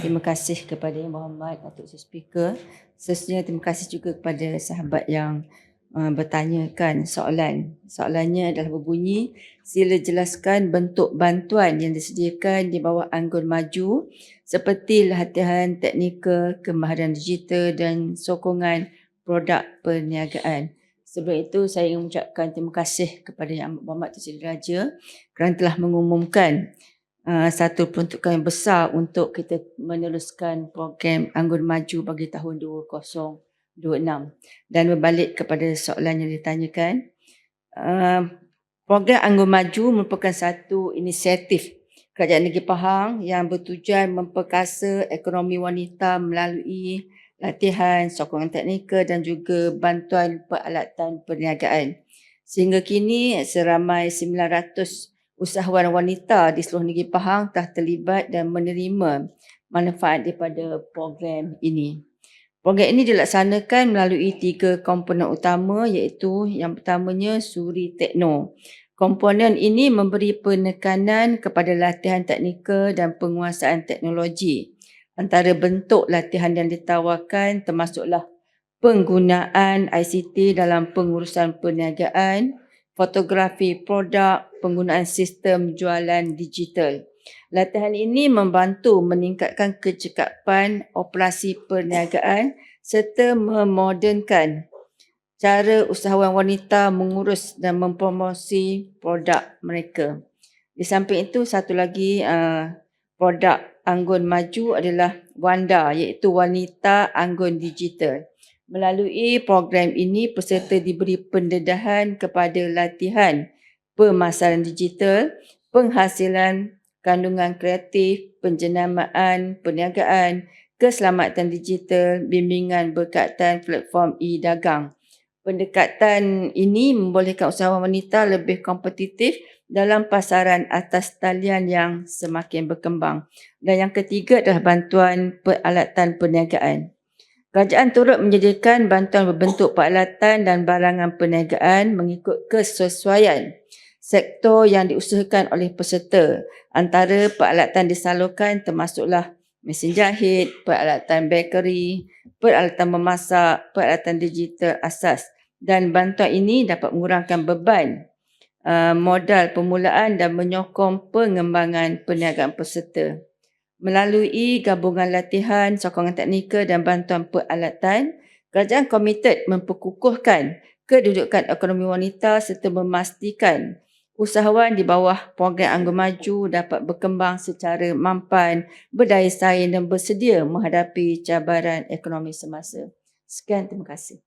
Terima kasih kepada Yang Berhormat Datuk Seri Speaker. Seterusnya terima kasih juga kepada sahabat yang uh, bertanyakan soalan. Soalannya adalah berbunyi, sila jelaskan bentuk bantuan yang disediakan di bawah Anggun Maju seperti latihan teknikal, kemahiran digital dan sokongan produk perniagaan. Sebelum itu saya ingin mengucapkan terima kasih kepada Yang Berhormat Seri Raja kerana telah mengumumkan uh, satu peruntukan yang besar untuk kita meneruskan program Anggun Maju bagi tahun 2026. Dan berbalik kepada soalan yang ditanyakan, uh, program Anggun Maju merupakan satu inisiatif Kerajaan Negeri Pahang yang bertujuan memperkasa ekonomi wanita melalui latihan, sokongan teknikal dan juga bantuan peralatan perniagaan. Sehingga kini seramai 900 usahawan wanita di seluruh negeri Pahang telah terlibat dan menerima manfaat daripada program ini. Program ini dilaksanakan melalui tiga komponen utama iaitu yang pertamanya Suri Tekno. Komponen ini memberi penekanan kepada latihan teknikal dan penguasaan teknologi antara bentuk latihan yang ditawarkan termasuklah penggunaan ICT dalam pengurusan perniagaan, fotografi produk, penggunaan sistem jualan digital. Latihan ini membantu meningkatkan kecekapan operasi perniagaan serta memodernkan cara usahawan wanita mengurus dan mempromosi produk mereka. Di samping itu satu lagi uh, produk Anggun Maju adalah Wanda iaitu Wanita Anggun Digital. Melalui program ini peserta diberi pendedahan kepada latihan pemasaran digital, penghasilan kandungan kreatif, penjenamaan, perniagaan, keselamatan digital, bimbingan berkaitan platform e-dagang. Pendekatan ini membolehkan usahawan wanita lebih kompetitif dalam pasaran atas talian yang semakin berkembang. Dan yang ketiga adalah bantuan peralatan perniagaan. Kerajaan turut menyediakan bantuan berbentuk peralatan dan barangan perniagaan mengikut kesesuaian sektor yang diusahakan oleh peserta. Antara peralatan disalurkan termasuklah mesin jahit, peralatan bakery, peralatan memasak, peralatan digital asas. Dan bantuan ini dapat mengurangkan beban Uh, modal permulaan dan menyokong pengembangan perniagaan peserta. Melalui gabungan latihan, sokongan teknikal dan bantuan peralatan, kerajaan komited memperkukuhkan kedudukan ekonomi wanita serta memastikan usahawan di bawah program Anggun Maju dapat berkembang secara mampan, berdaya saing dan bersedia menghadapi cabaran ekonomi semasa. Sekian, terima kasih.